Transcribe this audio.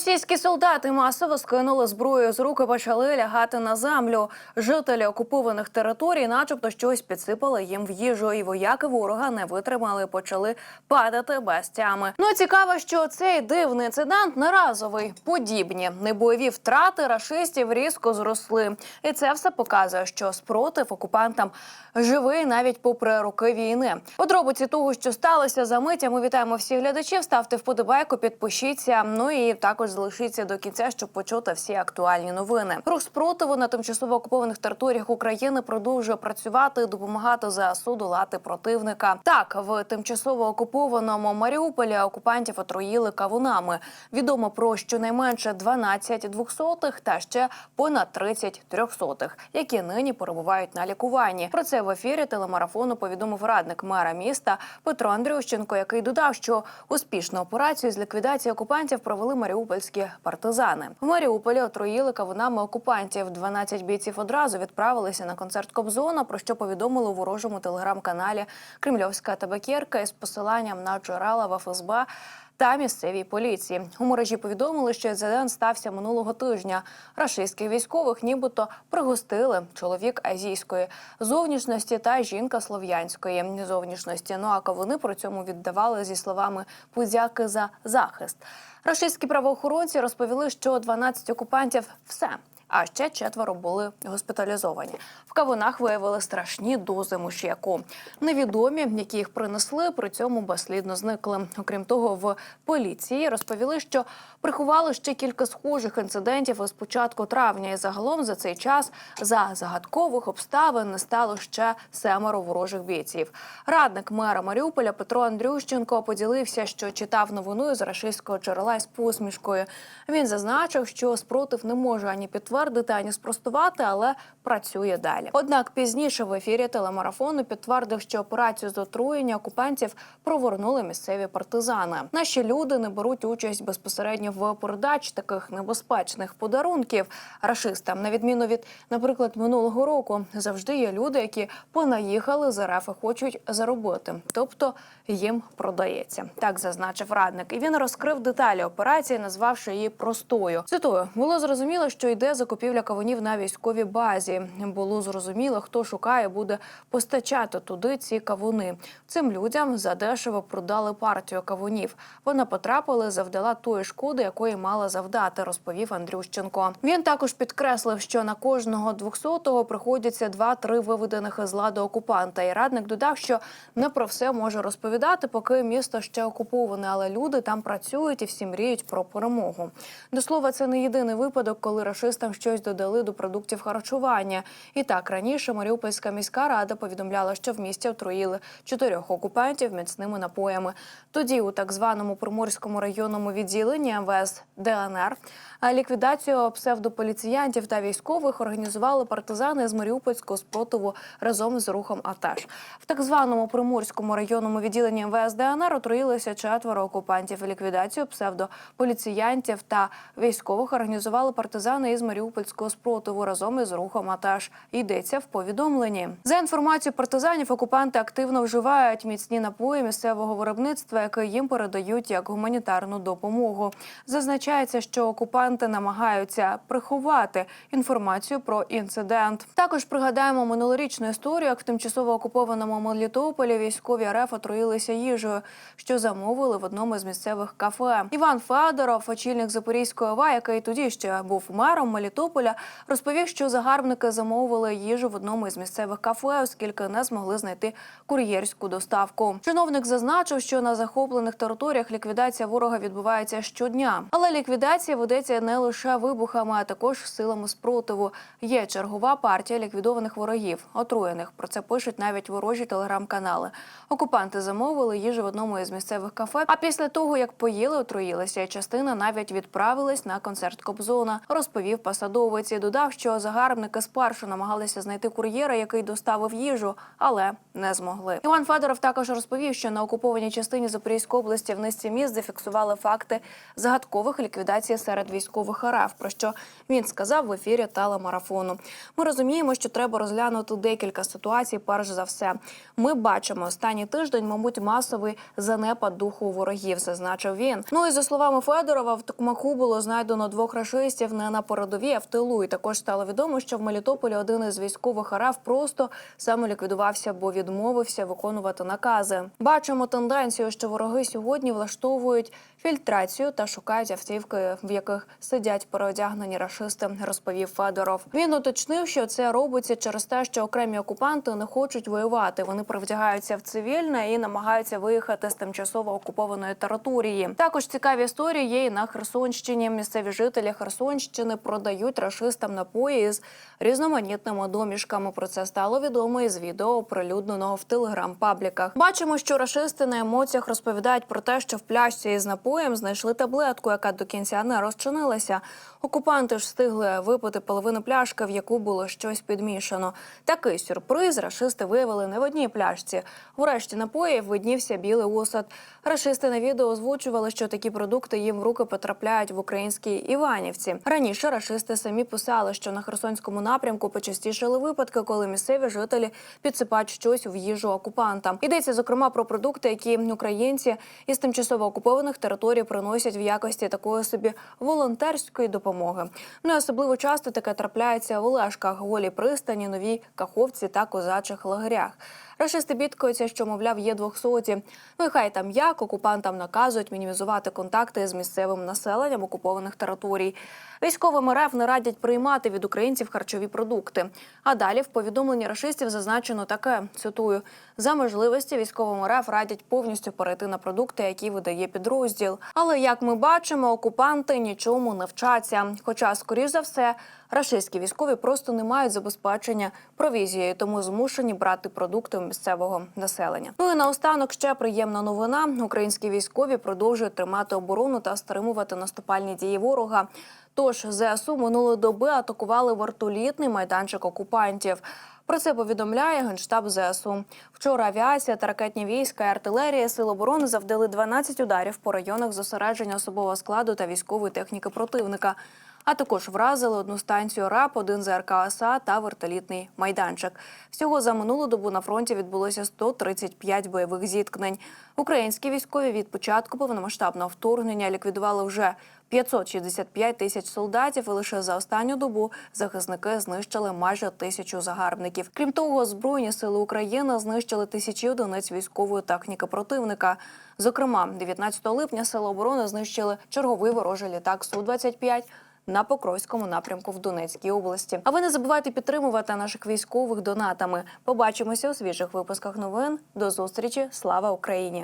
Російські солдати масово скинули зброю з рук і почали лягати на землю. Жителі окупованих територій, начебто, щось підсипали їм в їжу, і вояки ворога не витримали, почали падати без. Ну цікаво, що цей дивний інцидент не разовий. Подібні небойові втрати рашистів різко зросли, і це все показує, що спротив окупантам живий навіть попри роки війни. Подробиці того, що сталося за миття, ми вітаємо всіх глядачів. Ставте вподобайку, підпишіться. Ну і також залишіться до кінця, щоб почути всі актуальні новини. Рух спротиву на тимчасово окупованих територіях України продовжує працювати, допомагати ЗСУ долати противника. Так, в тимчасово окупованому Маріуполі окупантів отруїли кавунами. Відомо про щонайменше 12 двохсотих та ще понад 30 трьохсотих, які нині перебувають на лікуванні. Про це в ефірі телемарафону повідомив радник мера міста Петро Андрющенко, який додав, що успішну операцію з ліквідації окупантів провели маріупольські партизани. В Маріуполі отруїли кавунами окупантів. 12 бійців одразу відправилися на концерт Кобзона, про що повідомили у ворожому телеграм-каналі Кремльовська табакерка із посиланням на джерела в ФСБ та місцевій поліції. У мережі повідомили, що інцидент стався минулого тижня. Рашистських військових нібито пригостили чоловік азійської зовнішності та жінка слов'янської зовнішності. Ну а кавуни при цьому віддавали зі словами подяки за захист. Рашистські правоохоронці розповіли, що 12 окупантів все. А ще четверо були госпіталізовані. В кавунах виявили страшні дози муш'яку. Невідомі, які їх принесли, при цьому безслідно зникли. Окрім того, в поліції розповіли, що приховали ще кілька схожих інцидентів із початку травня. І загалом за цей час за загадкових обставин не стало ще семеро ворожих бійців. Радник мера Маріуполя Петро Андрющенко поділився, що читав новину із рашистського джерела із посмішкою. Він зазначив, що спротив не може ані підтвердити, ані спростувати, але працює далі. Однак пізніше в ефірі телемарафону підтвердив, що операцію з отруєння окупантів провернули місцеві партизани. Наші люди не беруть участь безпосередньо в передачі таких небезпечних подарунків рашистам. На відміну від, наприклад, минулого року, завжди є люди, які понаїхали з РФ і хочуть заробити, тобто їм продається. Так зазначив радник. І він розкрив деталі операції, назвавши її простою. Цитую, було зрозуміло, що йде закупівля кавунів на військовій базі. Було зрозуміло, хто шукає, буде постачати туди ці кавуни. Цим людям задешево продали партію кавунів. Вона потрапила, завдала тої шкоди, якої мала завдати, розповів Андрющенко. Він також підкреслив, що на кожного двохсотого приходяться два-три виведених із ладу окупанта. І радник додав, що не про все може розповідати, поки місто ще окуповане, але люди там працюють і всі мріють про перемогу. До слова, це не єдиний випадок, коли рашистам щось додали до продуктів харчування. І так раніше Маріупольська міська рада повідомляла, що в місті отруїли чотирьох окупантів міцними напоями. Тоді у так званому приморському районному відділенні МВС ДНР ліквідацію псевдополіціянтів та військових організували партизани з Маріупольського спротиву разом з рухом АТЕШ. В так званому приморському районному відділенні МВС ДНР отруїлися четверо окупантів. Ліквідацію псевдополіціянтів та військових організували партизани із Маріупольського спротиву разом із рухом АТЕШ. Йдеться в повідомленні. За інформацією партизанів, окупанти активно вживають міцні напої місцевого виробництва, які їм передають як гуманітарну допомогу. Зазначається, що окупанти намагаються приховати інформацію про інцидент. Також пригадаємо минулорічну історію, як в тимчасово окупованому Мелітополі військові РФ отруїлися їжею, що замовили в одному з місцевих кафе. Іван Федоров, очільник Запорізької ОВА, який тоді ще був мером Мелітополя, розповів, що загарбники замовили їжу в одному із місцевих кафе, оскільки не змогли знайти кур'єрську доставку. Чиновник зазначив, що на захоплених територіях ліквідація ворога відбувається щодня, але ліквідація ведеться не лише вибухами, а також силами спротиву. Є чергова партія ліквідованих ворогів, отруєних. Про це пишуть навіть ворожі телеграм-канали. Окупанти замовили їжу в одному із місцевих кафе. А після того, як поїли, отруїлися, частина навіть відправилась на концерт Кобзона, розповів посол посадовець і додав, що загарбники спершу намагалися знайти кур'єра, який доставив їжу, але не змогли. Іван Федоров також розповів, що на окупованій частині Запорізької області в низці міст зафіксували факти загадкових ліквідацій серед військових РФ, про що він сказав в ефірі телемарафону. Ми розуміємо, що треба розглянути декілька ситуацій. Перш за все, ми бачимо останній тиждень, мабуть, масовий занепад духу ворогів, зазначив він. Ну і за словами Федорова, в Токмаку було знайдено двох рашистів не на передовій, а в тилу. І також стало відомо, що в Мелітополі один із військових РФ просто самоліквідувався, бо відмовився виконувати накази. Бачимо тенденцію, що вороги сьогодні влаштовують фільтрацію та шукають автівки, в яких сидять переодягнені рашисти, розповів Федоров. Він уточнив, що це робиться через те, що окремі окупанти не хочуть воювати. Вони привдягаються в цивільне і намагаються виїхати з тимчасово окупованої території. Також цікаві історії є і на Херсонщині. Місцеві жителі Херсонщини продають рашистам напої з різноманітними домішками. Про це стало відомо із відео, оприлюдненого в телеграм-пабліках. Бачимо, що рашисти на емоціях розповідають про те, що в пляшці із напоєм знайшли таблетку, яка до кінця не розчинилася. Окупанти ж встигли випити половину пляшки, в яку було щось підмішано. Такий сюрприз рашисти виявили не в одній пляшці. У решті напоїв виднівся білий осад. Рашисти на відео озвучували, що такі продукти їм в руки потрапляють в українській Іванівці. Раніше рашисти самі писали, що на Херсонському напрямку почастішали випадки, коли місцеві жителі підсипають щось в їжу окупантам. Йдеться зокрема про продукти, які українці із тимчасово окупованих територій приносять в якості такої собі волонтерської допомоги. Ну і особливо часто таке трапляється в Олешках, голій пристані, новій каховці та козачих лагерях. Рашисти бідкаються, що мовляв є двохсоті. Ну і хай там як окупантам наказують мінімізувати контакти з місцевим населенням окупованих територій. Військовим РФ не радять приймати від українців харчові продукти. А далі в повідомленні рашистів зазначено таке: цитую за можливості військовим РФ радять повністю перейти на продукти, які видає підрозділ. Але як ми бачимо, окупанти нічому не вчаться. Хоча, скоріш за все, рашистські військові просто не мають забезпечення провізією, тому змушені брати продукти у місцевого населення. Ну і наостанок ще приємна новина: українські військові продовжують тримати оборону та стримувати наступальні дії ворога. Тож ЗСУ минулої доби атакували вертолітний майданчик окупантів. Про це повідомляє генштаб ЗСУ. Вчора авіація та ракетні війська і артилерія Сил оборони завдали 12 ударів по районах зосередження особового складу та військової техніки противника. А також вразили одну станцію РАП, один ЗРК ОСА та вертолітний майданчик. Всього за минулу добу на фронті відбулося 135 бойових зіткнень. Українські військові від початку повномасштабного вторгнення ліквідували вже 565 тисяч солдатів. І лише за останню добу захисники знищили майже тисячу загарбників. Крім того, збройні сили України знищили тисячі одиниць військової техніки противника. Зокрема, 19 липня сили оборони знищили черговий ворожий літак су 25 на Покровському напрямку в Донецькій області. А ви не забувайте підтримувати наших військових донатами. Побачимося у свіжих випусках новин. До зустрічі. Слава Україні!